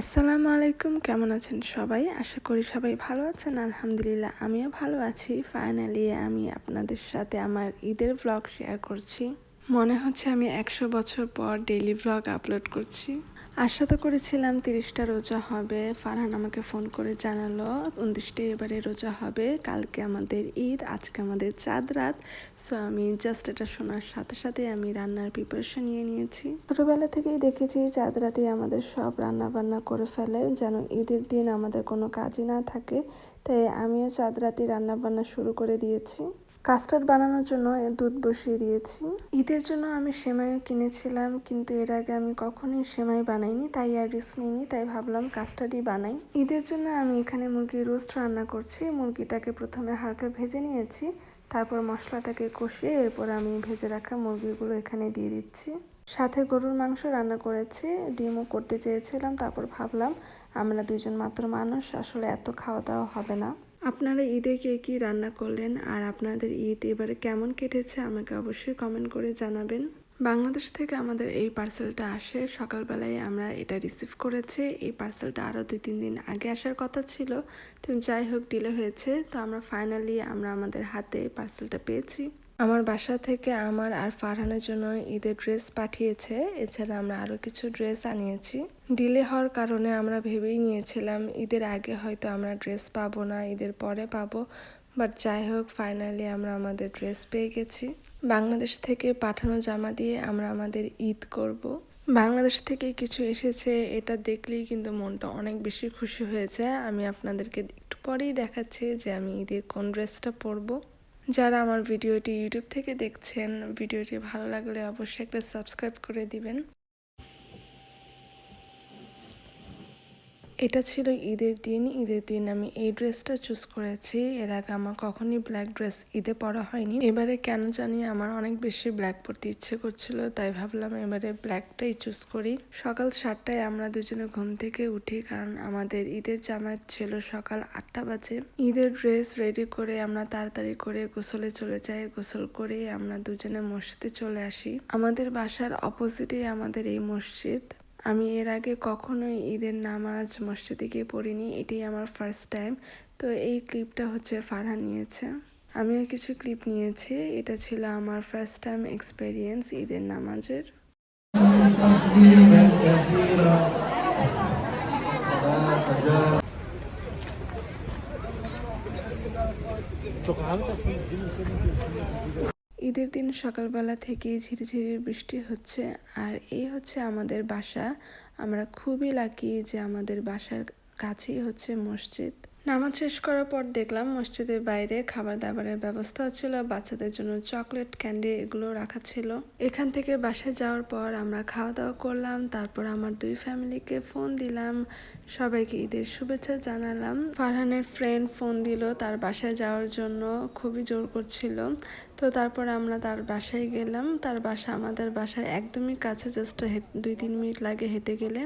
আসসালামু আলাইকুম, কেমন আছেন সবাই? আশা করি সবাই ভালো আছেন, আলহামদুলিল্লাহ আমিও ভালো আছি। ফাইনালি আমি আপনাদের সাথে আমার ঈদের ব্লগ শেয়ার করছি। মনে হচ্ছে আমি একশো বছর পর ডেইলি ব্লগ আপলোড করছি। আশা তো করেছিলাম তিরিশটা রোজা হবে। ফারহান আমাকে ফোন করে জানালো, উনত্রিশটা এবারে রোজা হবে। কালকে আমাদের ঈদ, আজকে আমাদের চাঁদ রাত। সো আমি জাস্ট এটা শোনার সাথে সাথে আমি রান্নার প্রিপারেশন নিয়ে নিয়েছি। ছোটোবেলা থেকেই দেখেছি চাঁদ রাতে আমাদের সব রান্না বান্না করে ফেলে, যেন ঈদের দিন আমাদের কোনো কাজই না থাকে। তাই আমিও চাঁদ রাতে রান্না বান্না শুরু করে দিয়েছি। কাস্টার্ড বানানোর জন্য দুধ বসিয়ে দিয়েছি। ঈদের জন্য আমি সেমাইও কিনেছিলাম, কিন্তু এর আগে আমি কখনোই সেমাই বানাইনি, তাই আর রিস্ক নিইনি, তাই ভাবলাম কাস্টার্ডই বানাই। ঈদের জন্য আমি এখানে মুরগির রোস্ট রান্না করছি, মুরগিটাকে প্রথমে হালকা ভেজে নিয়েছি, তারপর মশলাটাকে কষিয়ে এরপর আমি ভেজে রাখা মুরগিগুলো এখানে দিয়ে দিচ্ছি। সাথে গরুর মাংস রান্না করেছি, ডিমও করতে চেয়েছিলাম, তারপর ভাবলাম আমরা দুজন মাত্র মানুষ, আসলে এত খাওয়া দাওয়া হবে না। আপনারা ঈদে কে কী রান্না করলেন আর আপনাদের ঈদ এবারে কেমন কেটেছে আমাকে অবশ্যই কমেন্ট করে জানাবেন। বাংলাদেশ থেকে আমাদের এই পার্সেলটা আসে। সকালবেলায় আমরা এটা রিসিভ করেছি। এই পার্সেলটা আরও দুই, তিন দিন আগে আসার কথা ছিল। তো যাই হোক ডিলে হয়েছে। তো আমরা ফাইনালি আমরা আমাদের হাতে পার্সেলটা পেয়েছি। আমার বাসা থেকে আমার আর ফারহানের জন্য ঈদের ড্রেস পাঠিয়েছে। এছাড়া আমরা আরও কিছু ড্রেস আনিয়েছি। ডিলে হওয়ার কারণে আমরা ভেবেই নিয়েছিলাম, ঈদের আগে হয়তো আমরা ড্রেস পাবো না, ঈদের পরে পাবো। বাট যাই হোক ফাইনালি আমরা আমাদের ড্রেস পেয়ে গেছি। বাংলাদেশ থেকে পাঠানো জামা দিয়ে আমরা আমাদের ঈদ করব। বাংলাদেশ থেকে কিছু এসেছে, এটা দেখলেই কিন্তু মনটা অনেক বেশি খুশি হয়েছে। আমি আপনাদেরকে একটু পরেই দেখাচ্ছি যে আমি ঈদের কোন ড্রেসটা পরবো। যারা আমার ভিডিওটি ইউটিউব থেকে দেখছেন ভিডিওটি ভালো লাগলে অবশ্যই একটা সাবস্ক্রাইব করে দিবেন। এটা ছিল ঈদের দিন। ঈদের দিন আমি এই ড্রেসটা চুজ করেছি। এর আগে আমার কখনই ব্ল্যাক ড্রেস ঈদে পরা হয়নি। এবারে কেন জানি আমার অনেক বেশি ব্ল্যাক পরতে ইচ্ছে করছিল, তাই ভাবলাম এবারে ব্ল্যাকটাই চুজ করি। সকাল সাতটায় আমরা দুজনে ঘুম থেকে উঠি, কারণ আমাদের ঈদের জামাত ছিল সকাল আটটা বাজে। ঈদের ড্রেস রেডি করে আমরা তাড়াতাড়ি করে গোসলে চলে যাই। গোসল করে আমরা দুজনে মসজিদে চলে আসি। আমাদের বাসার অপোজিটে আমাদের এই মসজিদ। আমি এর আগে কখনোই ঈদের নামাজ মসজিদে গিয়ে পড়িনি, এটাই আমার ফার্স্ট টাইম তো এই ক্লিপটা হচ্ছে ফারহান নিয়েছে। আমিও কিছু ক্লিপ নিয়েছি, এটা ছিল আমার ফার্স্ট টাইম এক্সপেরিয়েন্স ঈদের নামাজের। ঈদের দিন সকালবেলা থেকেই ঝিরিঝিরি বৃষ্টি হচ্ছে। আর এই হচ্ছে আমাদের বাসা। আমরা খুবই লাকি যে আমাদের বাসার কাছেই হচ্ছে মসজিদ। নামাজ শেষ করার পর দেখলাম মসজিদের বাইরে খাবার দাবারের ব্যবস্থা ছিল, বাচ্চাদের জন্য চকলেট, ক্যান্ডি এগুলো রাখা ছিল। এখান থেকে বাসায় যাওয়ার পর আমরা খাওয়া দাওয়া করলাম, তারপর আমার দুই ফ্যামিলিকে ফোন দিলাম, সবাইকে ঈদের শুভেচ্ছা জানালাম। ফারহানের ফ্রেন্ড ফোন দিল, তার বাসায় যাওয়ার জন্য খুবই জোর করছিল। তো তারপর আমরা তার বাসায় গেলাম, তার বাসা আমাদের বাসায় একদমই কাছে জাস্ট দুই তিন মিনিট লাগে হেঁটে গেলে।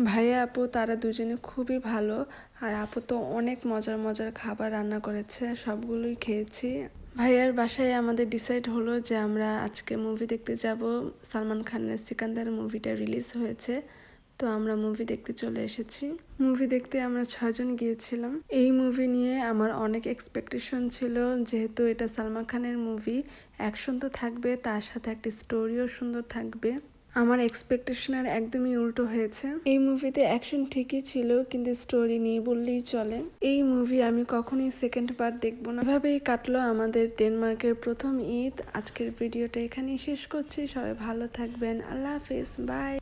ভাইয়া, আপু, তারা দুজনে খুবই ভালো। আর আপু তো অনেক মজার মজার খাবার রান্না করেছে, সবগুলোই খেয়েছি। ভাইয়ার বাসায় আমাদের ডিসাইড হলো যে আমরা আজকে মুভি দেখতে যাব। সালমান খানের সিকান্দার মুভিটা রিলিজ হয়েছে, তো আমরা মুভি দেখতে চলে এসেছি। মুভি দেখতে আমরা ছয়জন গিয়েছিলাম। এই মুভি নিয়ে আমার অনেক এক্সপেকটেশন ছিল, যেহেতু এটা সালমান খানের মুভি অ্যাকশন তো থাকবে, তার সাথে একটা স্টোরিও সুন্দর থাকবে। আমার এক্সপেকটেশনের একদমই উল্টো হয়েছে। এই মুভিতে অ্যাকশন ঠিকই ছিল, কিন্তু স্টোরি নেই বললেই চলে। এই মুভি আমি কখনোই সেকেন্ড পার্ট দেখব না। এভাবেই কাটলো আমাদের ডেনমার্কের প্রথম ঈদ। আজকের ভিডিওটা এখানেই শেষ করছি। সবাই ভালো থাকবেন। আল্লাহ হাফেজ। বাই